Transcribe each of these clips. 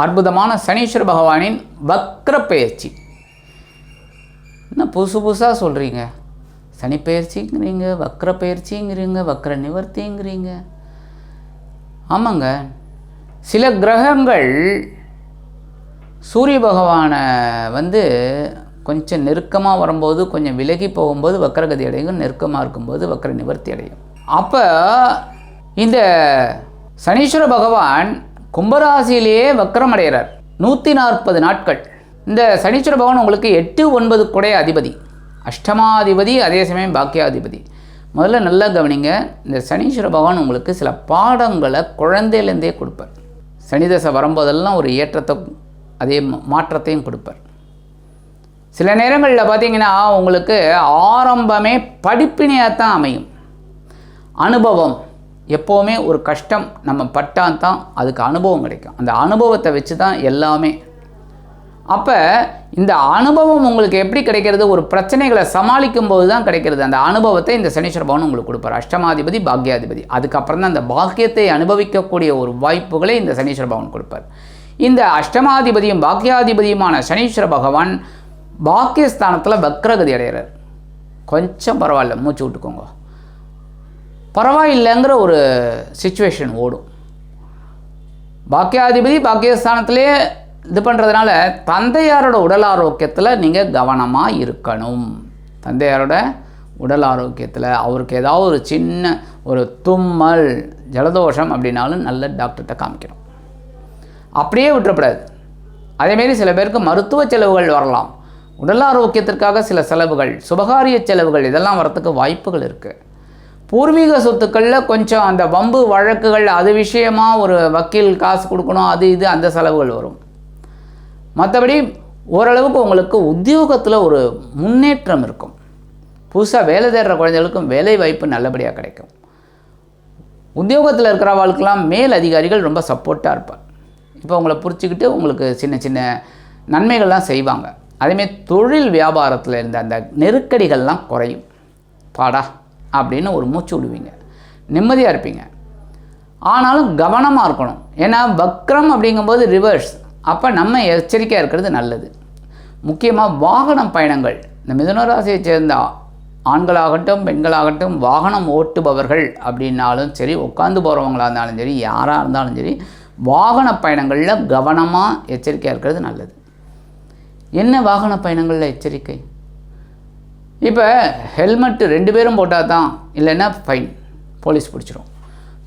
அற்புதமான சனீஸ்வர பகவானின் வக்ர பயிற்சி என்ன புதுசு புதுசாக சொல்கிறீங்க சனி பெயர்ச்சிங்கிறீங்க வக்ர பயிற்சிங்கிறீங்க வக்ர நிவர்த்திங்கிறீங்க. ஆமாங்க. சில கிரகங்கள் சூரிய பகவானை வந்து கொஞ்சம் நெருக்கமாக வரும்போது கொஞ்சம் விலகி போகும்போது வக்ரகதி அடையும் நெருக்கமாக இருக்கும்போது வக்ர நிவர்த்தி அடையும். அப்போ இந்த சனீஸ்வர பகவான் கும்பராசியிலேயே வக்கரம் அடைகிறார் நூற்றி நாற்பது நாட்கள். இந்த சனீஸ்வர பகவான் உங்களுக்கு எட்டு ஒன்பது குடைய அதிபதி. அஷ்டமாதிபதி அதே சமயம் பாக்கியாதிபதி. முதல்ல நல்லா கவனிங்க இந்த சனீஸ்வர பகவான் உங்களுக்கு சில பாடங்களை குழந்தையிலேருந்தே கொடுப்பார். சனிதசை வரும்போதெல்லாம் ஒரு ஏற்றத்தை அதே மா- மாற்றத்தையும் கொடுப்பார். சில நேரங்களில் பார்த்தீங்கன்னா உங்களுக்கு ஆரம்பமே படிப்பினையாக தான் அமையும். அனுபவம் எப்போவுமே ஒரு கஷ்டம் நம்ம பட்டால் தான் அதுக்கு அனுபவம் கிடைக்கும். அந்த அனுபவத்தை வச்சு தான் எல்லாமே. அப்போ இந்த அனுபவம் உங்களுக்கு எப்படி கிடைக்கிறது? ஒரு பிரச்சனைகளை சமாளிக்கும் போது தான் கிடைக்கிறது. அந்த அனுபவத்தை இந்த சனீஸ்வர பவன் உங்களுக்கு கொடுப்பார். அஷ்டமாதிபதி பாக்யாதிபதி. அதுக்கப்புறம் தான் அந்த பாக்கியத்தை அனுபவிக்கக்கூடிய ஒரு வாய்ப்புகளை இந்த சனீஸ்வர பவன் கொடுப்பார். இந்த அஷ்டமாதிபதியும் பாக்யாதிபதியுமான சனீஸ்வர பகவான் பாக்கியஸ்தானத்தில் வக்ரகதி அடைகிறார். கொஞ்சம் பரவாயில்ல மூச்சு விட்டுக்கோங்க. பரவாயில்லைங்கிற ஒரு சுச்சுவேஷன் ஓடும். பாக்கியாதிபதி பாக்கியஸ்தானத்திலே இது பண்ணுறதுனால தந்தையாரோட உடல் ஆரோக்கியத்தில் நீங்கள் கவனமாக இருக்கணும். தந்தையாரோட உடல் ஆரோக்கியத்தில் அவருக்கு ஏதாவது ஒரு சின்ன ஒரு தும்மல் ஜலதோஷம் அப்படின்னாலும் நல்ல டாக்டர்கிட்ட காமிக்கணும். அப்படியே விட்டுறப்படாது அதேமாரி சில பேருக்கு மருத்துவ செலவுகள் வரலாம். உடல் ஆரோக்கியத்திற்காக சில செலவுகள் சுபகாரிய செலவுகள் இதெல்லாம் வரத்துக்கு வாய்ப்புகள் இருக்குது பூர்வீக சொத்துக்களில் கொஞ்சம் அந்த வம்பு வழக்குகள் அது விஷயமாக ஒரு வக்கீல் காசு கொடுக்கணும் அது இது அந்த செலவுகள் வரும். மற்றபடி ஓரளவுக்கு உங்களுக்கு உத்தியோகத்தில் ஒரு முன்னேற்றம் இருக்கும். புதுசாக வேலை தேடுற குழந்தைகளுக்கும் வேலை வாய்ப்பு நல்லபடியாக கிடைக்கும். உத்தியோகத்தில் இருக்கிறவாளுக்கெல்லாம் மேல் அதிகாரிகள் ரொம்ப சப்போர்ட்டாக இருப்பார். இப்போ உங்களை பிடிச்சிக்கிட்டு உங்களுக்கு சின்ன சின்ன நன்மைகள்லாம் செய்வாங்க. அதேமாரி தொழில் வியாபாரத்தில் இருந்த அந்த நெருக்கடிகள்லாம் குறையும். பாடா. அப்படின்னு ஒரு மூச்சு விடுவீங்க. நிம்மதியாக இருப்பீங்க. ஆனாலும் கவனமாக இருக்கணும். ஏன்னா வக்ரம் அப்படிங்கும்போது ரிவர்ஸ் அப்போ நம்ம எச்சரிக்கையாக இருக்கிறது நல்லது. முக்கியமாக வாகனம் பயணங்கள். இந்த மிதுன ராசியை சேர்ந்த ஆண்களாகட்டும் பெண்களாகட்டும் வாகனம் ஓட்டுபவர்கள் அப்படின்னாலும் சரி உட்காந்து போகிறவங்களா இருந்தாலும் சரி யாராக இருந்தாலும் சரி வாகன பயணங்களில் கவனமாக எச்சரிக்கையாக இருக்கிறது நல்லது. என்ன வாகன பயணங்களில் எச்சரிக்கை? இப்போ ஹெல்மெட்டு ரெண்டு பேரும் போட்டால் தான் இல்லைன்னா ஃபைன் போலீஸ் பிடிச்சிரும்.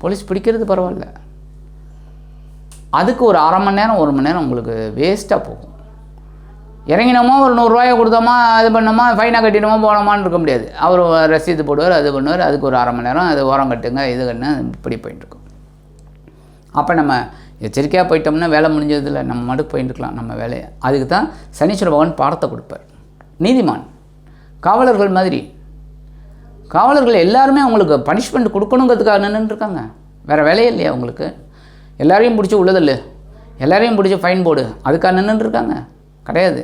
போலீஸ் பிடிக்கிறது பரவாயில்ல. அதுக்கு ஒரு அரை மணி நேரம் ஒரு மணி நேரம் உங்களுக்கு வேஸ்ட்டாக போகும். இறங்கினோமா ஒரு நூறுரூவாயை கொடுத்தோமா இது பண்ணோமா ஃபைனாக கட்டினோமா போனோமான்னு இருக்க முடியாது. அவர் ரசீது போடுவார் அது பண்ணுவார் அதுக்கு ஒரு அரை மணி நேரம் அது ஓரம் கட்டுங்க இது கண்ணு இப்படி போயிட்டுருக்கும் அப்போ நம்ம எச்சரிக்கையாக போயிட்டோம்னா வேலை முடிஞ்சதில்ல நம்ம மட்டுக்கு போயிட்டுருக்கலாம் நம்ம வேலையை. அதுக்கு தான் சனீஸ்வர பகவான் பாடத்தை கொடுப்பார். நீதிமான். காவலர்கள் மாதிரி. காவலர்கள் எல்லாருமே அவங்களுக்கு பனிஷ்மெண்ட் கொடுக்கணுங்கிறதுக்காக நின்றுருக்காங்க வேறு வேலையே இல்லையா அவங்களுக்கு? எல்லாரையும் பிடிச்சி உள்ளதில்ல எல்லாரையும் பிடிச்சி ஃபைன் போடு. அதுக்காக நின்றுருக்காங்க கிடையாது.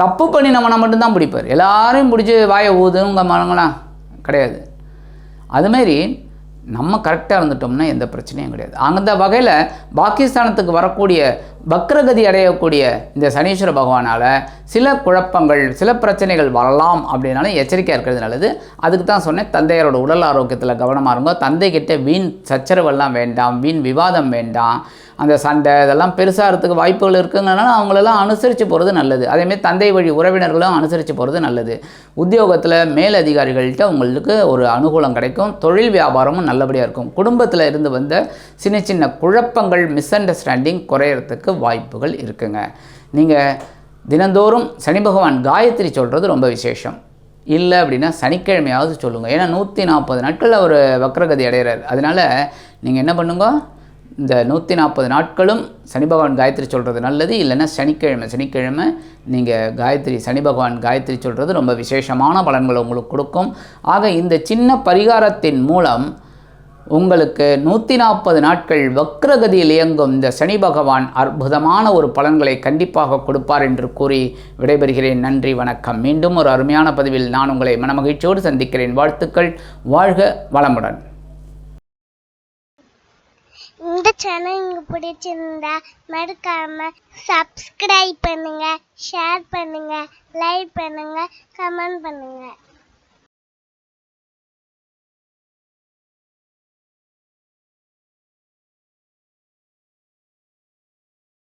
தப்பு பண்ணி நம்ம மட்டும்தான் பிடிப்பார். எல்லாரையும் பிடிச்சி வாயை ஊதுங்க மரங்களாம் கிடையாது அதுமாரி நம்ம கரெக்டாக இருந்துட்டோம்னா எந்த பிரச்சனையும் கிடையாது. அந்த வகையில் பாகிஸ்தானத்துக்கு வரக்கூடிய வக்ரகதி அடையக்கூடிய இந்த சனீஸ்வர பகவானால் சில குழப்பங்கள் சில பிரச்சனைகள் வரலாம் அப்படின்னாலும் எச்சரிக்கையாக இருக்கிறது நல்லது. அதுக்கு தான் சொன்னேன் தந்தையரோட உடல் ஆரோக்கியத்தில் கவனமாக இருங்க. தந்தைக்கிட்ட வீண் சச்சரவெல்லாம் வேண்டாம் வீண் விவாதம் வேண்டாம். அந்த சண்டை இதெல்லாம் பெருசாகிறதுக்கு வாய்ப்புகள் இருக்குங்கனால அவங்களெல்லாம் அனுசரித்து போகிறது நல்லது. அதேமாரி தந்தை வழி உறவினர்களும் அனுசரித்து போகிறது நல்லது. உத்தியோகத்தில் மேல் அதிகாரிகள்கிட்ட உங்களுக்கு ஒரு அனுகூலம் கிடைக்கும். தொழில் வியாபாரமும் நல்லபடியாக இருக்கும். குடும்பத்தில் இருந்து வந்த சின்ன சின்ன குழப்பங்கள் மிஸ் அண்டர்ஸ்டாண்டிங் குறையிறதுக்கு வாய்ப்புகள் இருக்குங்க. நீங்கள் தினந்தோறும் சனி பகவான் காயத்ரி சொல்கிறது ரொம்ப விசேஷம். இல்லை அப்படின்னா சனிக்கிழமையாவது சொல்லுங்கள் ஏன்னா நூற்றி நாற்பது நாட்கள் அவர் வக்ரகதி அடைகிறார் அதனால் நீங்கள் என்ன பண்ணுங்க? இந்த நூற்றி நாற்பது நாட்களும் சனி பகவான் காயத்ரி சொல்கிறது நல்லது. இல்லைன்னா சனிக்கிழமை சனிக்கிழமை நீங்கள் காயத்ரி சனி பகவான் காயத்ரி சொல்கிறது ரொம்ப விசேஷமான பலன்களை உங்களுக்கு கொடுக்கும். ஆக இந்த சின்ன பரிகாரத்தின் மூலம் உங்களுக்கு நூற்றி நாற்பது நாட்கள் வக்ரகதியில் இயங்கும் இந்த சனி பகவான் அற்புதமான ஒரு பலன்களை கண்டிப்பாக கொடுப்பார் என்று கூறி விடைபெறுகிறேன். நன்றி வணக்கம். மீண்டும் ஒரு அருமையான பதிவில் நான் உங்களை மனமகிழ்ச்சியோடு சந்திக்கிறேன். வாழ்த்துக்கள். வாழ்க வளமுடன். இந்த சேனல் உங்களுக்கு பிடிச்சிருந்தா மறக்காம சப்ஸ்கிரைப் பண்ணுங்க ஷேர் பண்ணுங்க லைக் பண்ணுங்க கமெண்ட் பண்ணுங்க.